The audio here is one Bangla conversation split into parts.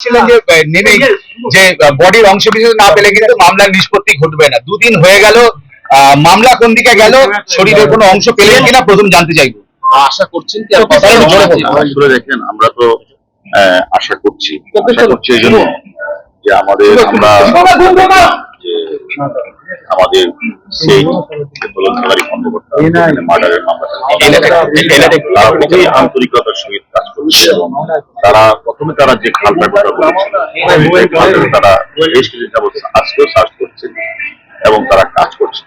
ছিলেন যে নেমে যে বডির অংশ বিশেষ না পেলে কিন্তু মামলার নিষ্পত্তি ঘটবে না। দুদিন হয়ে গেল মামলা কোন দিকে গেল শরীরের কোনো অংশ পেলে কিনা প্রথম জানতে চাইব। আশা করছেন কি আসলে দেখেন আমরা তো আহ, আশা করছি। আশা করছি এই জন্য যে আমাদের আমরা যে আমাদের সেই কর্মকর্তা মার্ডারের মামলাটা আন্তরিকতার সহিত কাজ করছে এবং তারা প্রথমে তারা যে খাল ব্যাপারটা তারা বেশ কিছু যাবত আজকেও সার্চ করছেন এবং তারা কাজ করছে।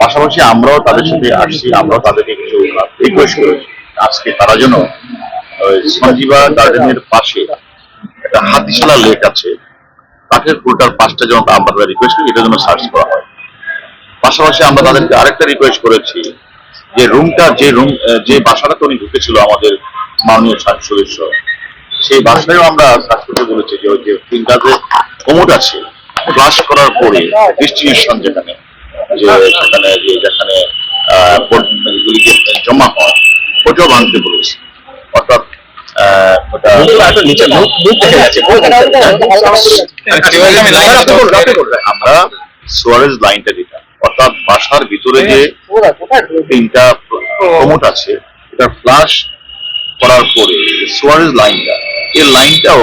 পাশাপাশি আমরাও তাদের সাথে আসছি আমরাও তাদেরকে কিছু রিকোয়েস্ট করেছি। আজকে তারা যেন সঞ্জীবা গার্ডেনের পাশে একটা হাতিশালা লেক আছে তাকে টোটাল পাঁচটা যেন আমরা রিকোয়েস্ট করি এটা যেন সার্চ করা হয়। পাশাপাশি আমরা তাদেরকে আরেকটা রিকোয়েস্ট করেছি যে রুমটা যে রুম যে বাসাটাতে উনি ঢুকেছিল আমাদের মাননীয় ছাত্র সদস্য, সেই বাসায়ও আমরা সার্চ করতে বলেছি যে ওই যে তিনটা যে কমোড আছে ফ্লাশ করার পরে ডিস্ট্রিবিউশন যেখানে, যে সেখানে যে যেখানে জমা হয়, ওটাও ভাঙতে বলেছি। অর্থাৎ ওটা নিচে মুখ মুখ আমরা সোয়ারেজ লাইনটা যেটা অর্থাৎ বাসার ভিতরে যে তিনটা প্রমোট আছে এটা ফ্লাশ করার পরে সোয়ারেজ লাইনটা এই লাইনটাও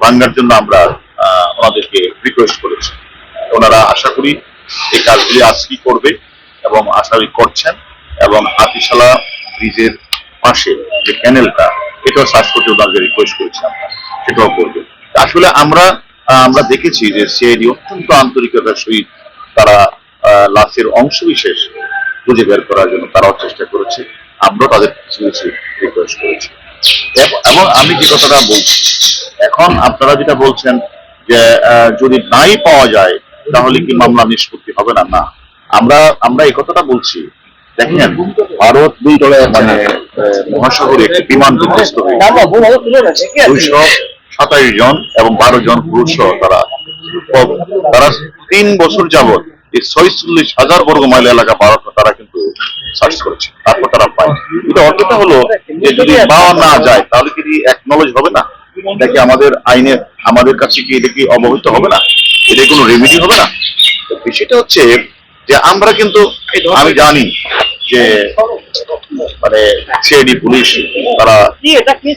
ভাঙার জন্য আমরা আহ, ওনাদেরকে রিকোয়েস্ট করেছি। ওনারা আশা করি এই কাজগুলি আজকেই করবে এবং আশা করছেন এবং হাতিশালা ব্রিজের পাশে যে ক্যানেলটা, এটাও সার্চ করতে ওনাদের রিকোয়েস্ট করেছি আমরা। সেটাও করবে। আসলে আমরা আমরা দেখেছি যে সিআইডি অত্যন্ত আন্তরিকতার সহিত তারা লাশের অংশ বিশেষ খুঁজে বের করার জন্য তারাও চেষ্টা করেছে। আমরাও তাদের কিছু কিছু রিকোয়েস্ট করেছি। এবং আমি যে কথাটা বলছি, এখন আপনারা যেটা বলছেন যে যদি নাই পাওয়া যায়, তাহলে কি মামলা নিষ্পত্তি হবে না? না। আমরা আমরা এই কথাটা বলছি দেখেন ভারত দুই দলে মানে মহাসাগরে একটি বিমান বিধ্বস্ত হয়েছে। দুইশো সাতাশ জন এবং বারো জন পুরুষ তারা তারা তিন বছর এই ছয়চল্লিশ হাজার বর্গ মাইল এলাকা ভারত তারা কিন্তু সার্চ করেছে। তারপর তারা পায়। এটা অর্থটা হলো যে যদি পাওয়া না যায় তাহলে কি একনলেজ হবে না? এটা কি আমাদের আইনে আমাদের কাছে কি এটা কি অবহিত হবে না? এটা কোনো রেমেডি হবে না? তো বিষয়টা হচ্ছে যে আমরা কিন্তু আমি জানি যে মানে সিআইডি পুলিশ তারা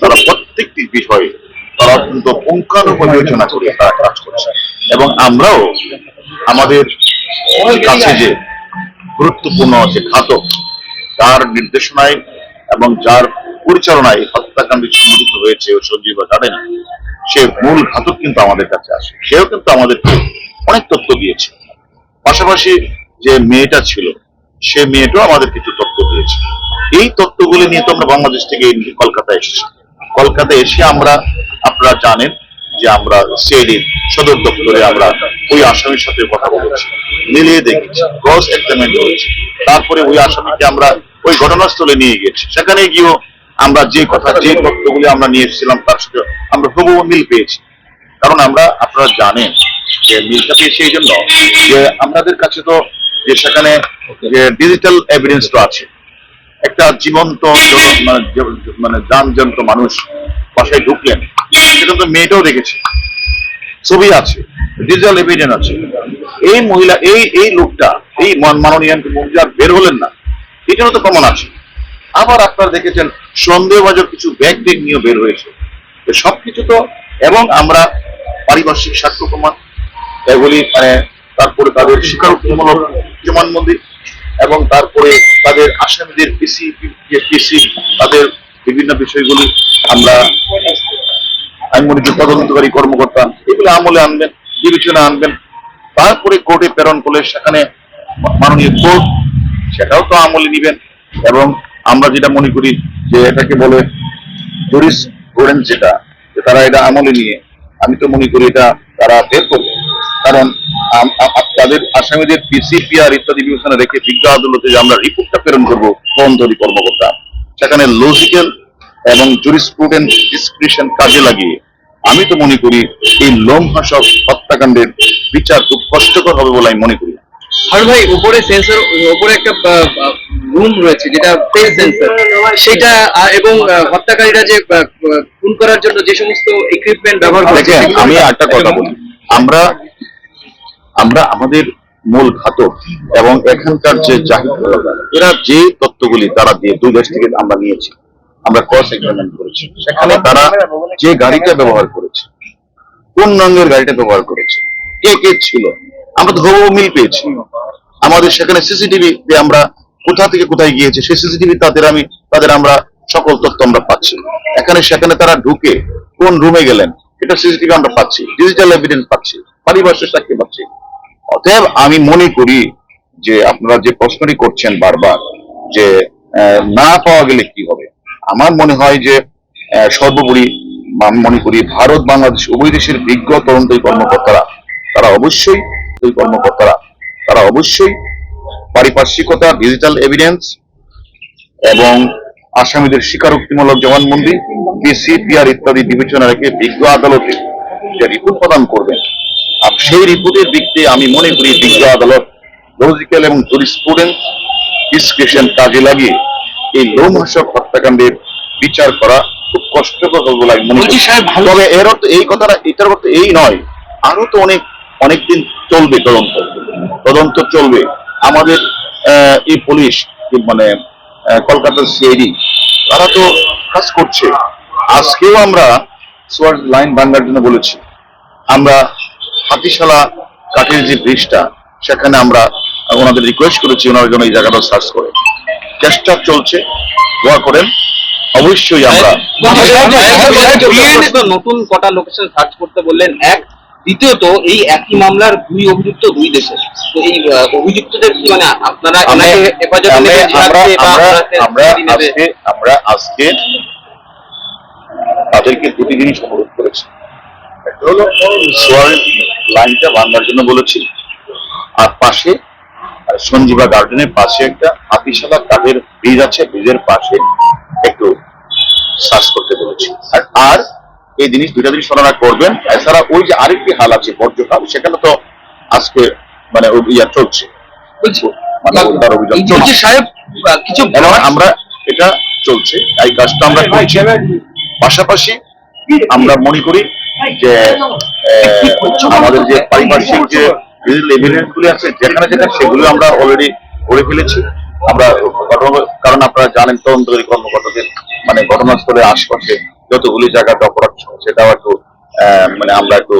তারা প্রত্যেকটি বিষয়ে তারা অত্যন্ত পুঙ্খানুপুঙ্খ বিবেচনা করে তারা কাজ করছে। এবং আমরাও আমাদের কাছে যে গুরুত্বপূর্ণ যে ঘাতক যার নির্দেশনায় এবং যার পরিচালনায় হত্যাকাণ্ড সংঘটিত হয়েছে ও সঞ্জীব গার্ডেন সে মূল ঘাতক কিন্তু আমাদের কাছে আসে। সেও কিন্তু আমাদেরকে অনেক তথ্য দিয়েছে। পাশাপাশি যে মেয়েটা ছিল, সে মেয়েটাও আমাদের কিছু তথ্য দিয়েছে। এই তথ্যগুলি নিয়ে তো আমরা বাংলাদেশ থেকে কলকাতা এসেছি। কলকাতা এসে আমরা, আপনারা জানেন যে আমরা সিআইডির সদর দপ্তরে আমরা ওই আসামির সাথে কথা বলেছি, মিলিয়ে দেখেছি, ক্রস এক্সামিন করেছি। তারপরে ওই আসামিকে আমরা ওই ঘটনাস্থলে নিয়ে গেছি। সেখানে গিয়েও আমরা যে কথা, যে তথ্যগুলি আমরা নিয়ে এসেছিলাম, তার সাথে আমরা হুবহু মিল পেয়েছি। কারণ আমরা, আপনারা জানেন যে মিলটা পেয়েছি এই জন্য যে আপনাদের কাছে তো যে সেখানে যে ডিজিটাল এভিডেন্স তো আছে। একটা জীবন্ত মানে মানে মানুষ বাসায় ঢুকলেন, সেটা তো মেয়েটাও দেখেছে। ছবি আছে ডিজিটাল এভিডেন্স আছে। এই মহিলা, এই এই লোকটা, এই মান- মাননীয় মহিলা বের হলেন না। এটারও তো কমন আছে। আবার আপনারা দেখেছেন, সন্দেহভাজন কিছু ব্যাগ টেগ নিয়ে বের হয়েছে। সবকিছু তো, এবং আমরা পারিপার্শ্বিক সাক্ষ্য প্রমাণ, এগুলি মানে তারপরে তাদের স্বীকারোক্তিমূলক জমানবন্দি এবং তারপরে তাদের আসামিদের পিসি পিসি তাদের বিভিন্ন বিষয়গুলি আমরা আইনমনিজ তদন্তকারী কর্মকর্তা এগুলো আমলে আনবেন, বিবেচনা আনবেন। তারপরে কোর্টে প্রেরণ করলে সেখানে মাননীয় কোর্ট সেটাও তো আমলে নিবেন এবং আমরা যেটা মনে করি যে এটাকে বলে জুরিস যেটা তারা এটা আমলে নিয়ে, আমি তো মনে করি এটা তারা বের করবে। কারণ আম- তাদের আসামিদের পিসিপিআর ইত্যাদি বিবেচনা রেখে বিজ্ঞ আদালতে যে আমরা রিপোর্টটা প্রেরণ করব তদন্তকারী কর্মকর্তা। সেখানে লজিক্যাল এবং জুরিসপ্রুডেন্ট ডিসক্রিপশন কাজে লাগিয়ে আমি তো মনে করি এই লোমহাসক হত্যাকাণ্ডের বিচার খুব কষ্টকর হবে বলে আমি মনে করি। আর ভাই উপরে সেন্সর উপরে একটা রুম রয়েছে যেটা ফেস সেন্সর সেটা এবং হত্যাকারীরা যে খুন করার জন্য যে সমস্ত ইকুইপমেন্ট ব্যবহার করেছে আমি একটা কথা বলি। আমরা আমরা আমাদের মূল ঘাতক এবং এখানকার যে জাহিদ এরা যে তত্ত্বগুলি তারা দিয়ে দুই দেশ থেকে আমরা নিয়েছি, আমরা ক্রস এক্সামিন করেছি। সেখানে তারা যে গাড়িটা ব্যবহার করেছে কোন রঙের গাড়িটা ব্যবহার করেছে, কে কে ছিল, আমরা তো হুবহু মিল পেয়েছি। আমাদের সেখানে সিসিটিভি আমরা কোথা থেকে কোথায় গিয়েছে, সেই সিসিটিভি তাদের আমি, তাদের আমরা সকল তথ্য আমরা পাচ্ছি। এখানে, সেখানে তারা ঢুকে কোন রুমে গেলেন এটা সিসিটিভি আমরা পাচ্ছি ডিজিটাল এভিডেন্স পাচ্ছি পারিপার্শ্বিক সাক্ষী পাচ্ছি। অতএব আমি মনে করি যে আপনারা যে প্রশ্নটি করছেন বারবার, যে না পাওয়া গেলে কি হবে? আমার মনে হয় যে সর্বোপরি মনে করি ভারত, বাংলাদেশ উভয় দেশের বিজ্ঞ তদন্তী কর্মকর্তারা, তারা অবশ্যই এই কর্মকর্তারা, তারা অবশ্যই পারিপার্শ্বিকতা ডিজিটাল এভিডেন্স এবং আসামিদের স্বীকারোক্তিমূলক জবানবন্দি পিসিপিআর ইত্যাদি বিবেচনা রেখে বিজ্ঞ আদালতে যে রিপোর্ট প্রদান করবেন সেই রিপোর্টের দিক দিয়ে আমি মনে করি বিজ্ঞ আদালত লজিক্যাল এবং জুরিস্টুডেন্ট ডিসক্রিপশন কাজে লাগিয়ে এই লোমহর্ষক হত্যাকাণ্ডের বিচার করা খুব কষ্টকর হবে বলে আমি মনে করি। তবে এর অর্থ এই কথাটা এটার অর্থ এই নয় আরও তো অনেক অনেকদিন চলবে তদন্ত। তদন্ত চলবে। আমাদের এই পুলিশ মানে কলকাতার সিআইডি তারা তো কাজ করছে। আজকেও আমরা লাইন ভাঙ্গার জন্য বলেছি। আমরা হাতিশালা কাঠের যে ব্রিজটা সেখানে আমরা ওনাদের রিকোয়েস্ট করেছি ওনারা যেন এই জায়গাটা সার্চ করে। চেষ্টা চলছে দোয়া করেন অবশ্যই আমরা নতুন কটা লোকেশন সার্চ করতে বললেন এক। দ্বিতীয়ত এই একই মামলার দুই অভিযুক্ত দুই দেশে। তো এই অভিযুক্তদের কি মানে আপনারা আমরা? আজকে আমরা আজকে তাদেরকে দুটি জিনিস অনুরোধ করেছি। হলো লাইনটা জন্য বলেছি। আর পাশে সঞ্জীবা গার্ডেনের পাশে একটা হাতিশালা কাঠের ব্রিজ আছে ব্রিজের পাশে একটু সার্চ করতে বলেছি। আর আর এই জিনিস দুইটা জিনিস ওনারা করবেন। এছাড়া ওই যে আরেকটি হাল আছে বর্জ্যকাল সেখানে তো আজকে মানে ইয়া চলছে। মানে আমরা এটা চলছে এই কাজটা আমরা করছি। পাশাপাশি আমরা মনে করি যে আমাদের যে পারিপার্শ্বিক যে এভিডেন্স গুলি আছে যেখানে যেখানে সেগুলো আমরা অলরেডি করে ফেলেছি। আমরা ঘটনা- কারণ আপনারা জানেন তদন্তকারী কর্মকর্তাদের মানে ঘটনাস্থলের আশপাশে যতগুলি জায়গাতে অপরাধ সেটাও একটু আহ, মানে আমরা একটু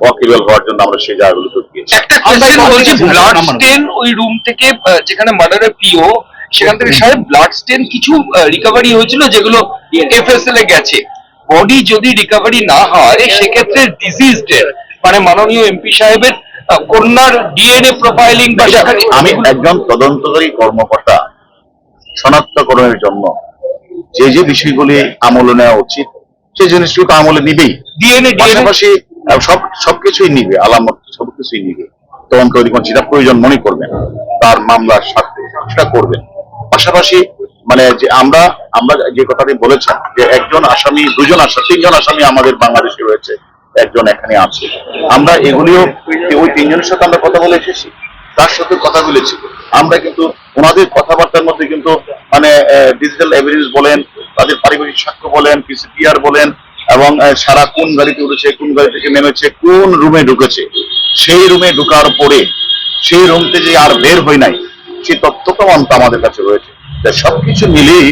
ওয়াকিবল হওয়ার জন্য আমরা সেই জায়গাগুলো গিয়েছি একটা কোয়েশ্চেন বলছি ব্লাড স্টেন ওই রুম থেকে যেখানে মার্ডারের পিও সেখান থেকে সাহেব ব্লাড স্টেন কিছু রিকভারি হয়েছিল যেগুলো এফএসএল এ গেছে? বডি যদি রিকভারি না হয় সেক্ষেত্রে ডিজিজড মানে মাননীয় এমপি সাহেবের কন্যার ডিএনএ প্রোফাইলিং বা আমি একজন তদন্তকারী কর্মকর্তা শনাক্তকরণের জন্য। যে যে বিষয়গুলি আমলে নেওয়া উচিত সেই জিনিসগুলো তো আমলে নিবেই। ডিএনএ ডিএনএ পাশাপাশি সব সবকিছুই নিবে আলামত সবকিছুই নিবে। তদন্তকারী কোন যেটা প্রয়োজন মনে করবেন তার মামলার সাথে সেটা করবেন। পাশাপাশি মানে যে আমরা আমরা যে কথাটি বলেছেন যে একজন আসামি, দুজন আসামি, তিনজন আসামি আমাদের বাংলাদেশে রয়েছে, একজন এখানে আছে। আমরা এগুলিও ওই তিনজনের সাথে আমরা কথা বলে এসেছি, তার সাথে কথা বলেছি। আমরা কিন্তু ওনাদের কথাবার্তার মধ্যে কিন্তু মানে ডিজিটাল এভিডেন্স বলেন, তাদের পারিবারিক সাক্ষ্য বলেন পিসিপিআর বলেন, এবং সারা কোন গাড়িতে উঠেছে, কোন গাড়ি থেকে নেমেছে, কোন রুমে ঢুকেছে, সেই রুমে ঢোকার পরে, সেই রুম যে আর বের হয় নাই, সেই তথ্য প্রমাণ আমাদের কাছে রয়েছে। তাই সবকিছু মিলিয়ে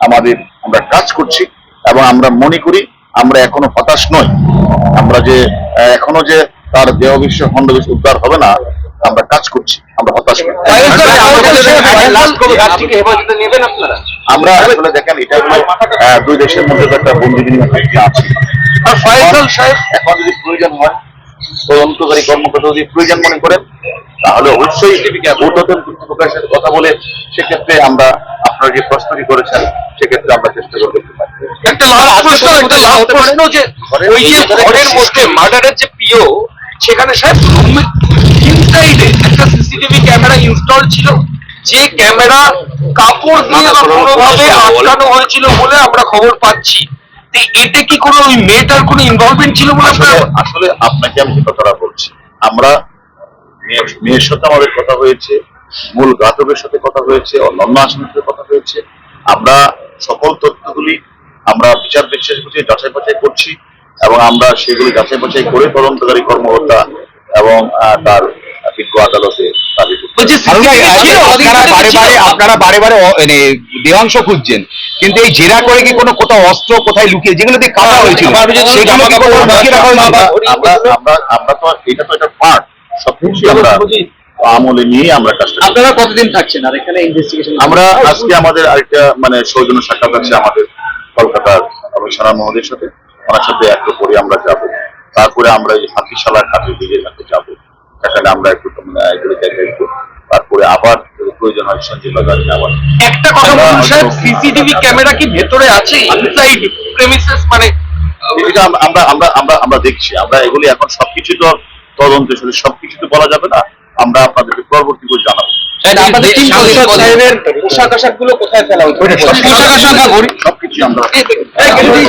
আমাদের আমরা কাজ করছি এবং আমরা মনে করি আমরা এখনও হতাশ নই। আমরা যে এখনও যে তার দেহ বিশ্ব খণ্ড বিশ্ব উদ্ধার হবে না আমরা কাজ করছি। আমরা হতাশ আমরা আসলে দেখেন এটা দুই দেশের মধ্যে তো একটা বন্দি বিনিময় আছে। এখন যদি প্রয়োজন হয় তদন্তকারী কর্মকর্তা যদি প্রয়োজন মনে করেন তাহলে অবশ্যই ঊর্ধ্বতন কর্তৃপক্ষের সাথে কথা বলে সেক্ষেত্রে আমরা আপনারা যে প্রশ্নটি করেছেন সেক্ষেত্রে আমরা চেষ্টা করতে পারি একটা প্রশ্ন একটা লাস্ট প্রশ্ন যে ওই যে ঘরের মধ্যে মার্ডারের যে পিও সেখানে সাহেব ইনসাইডে একটা সিসিটিভি ক্যামেরা ইনস্টল ছিল। যে ক্যামেরা কাপড় দিয়ে বা কোনোভাবে আটকানো হয়েছিল বলে আমরা খবর পাচ্ছি। এতে কি কোনো ওই মেয়েটার কোনো ইনভলভমেন্ট ছিল বলে আসলে আসলে আপনাকে আমি যে কথাটা বলছি আমরা মেয়ের মেয়ের সাথে আমাদের কথা হয়েছে মূল ঘাতকের সাথে কথা হয়েছে অন্যান্য আসামির সাথে কথা হয়েছে। আমরা সকল তথ্যগুলি আমরা বিচার বিশ্লেষ করছি যাচাই বাছাই করছি এবং আমরা সেগুলি যাচাই বাছাই করে তদন্তকারী কর্মকর্তা এবং তার বিজ্ঞ আদালতে দাবি করতে বলছি হারুন ভাই, CCTV ছিল, আপনারা বারে বারে আপনারা বারে বারে অ- মানে দেহাংশ খুঁজছেন। কিন্তু এই জেরা করে কি কোনো কোথাও অস্ত্র কোথায় লুকিয়ে যেগুলো দিয়ে কাটা হয়েছিল আমার তো এটা তো এটা পার্ট সবকিছু আমরা আমলে নিয়ে আমরা কাজটা আপনারা কতদিন থাকছেন? আর এখানে ইনভেস্টিগেশন আমরা আজকে আমাদের আরেকটা মানে সৌজন্য সাক্ষাৎ আছে আমাদের কলকাতার কমিশনার মহোদয়ের সাথে। ওনার সাথে একটু পরে আমরা যাব। তারপরে আমরা এই হাতিশালা ঘাটের দিকে ঘাটে যাব। সেখানে আমরা একটু মানে এগুলো দেখব তারপরে আবার প্রয়োজন হয় সঞ্জয় বাজারে আবার। একটা কথা বলুন সাহেব সিসিটিভি ক্যামেরা কি ভেতরে আছে? ইনসাইড প্রেমিসেস মানে এটা আমরা আমরা আমরা আমরা দেখছি। আমরা এগুলি এখন সবকিছু তো তদন্তে শুধু সবকিছু তো বলা যাবে না আমরা আপনাদেরকে পরবর্তী করে জানাব পোশাক আশাকগুলো কোথায় ফেলা সবকিছু আমরা এই, এই, এই,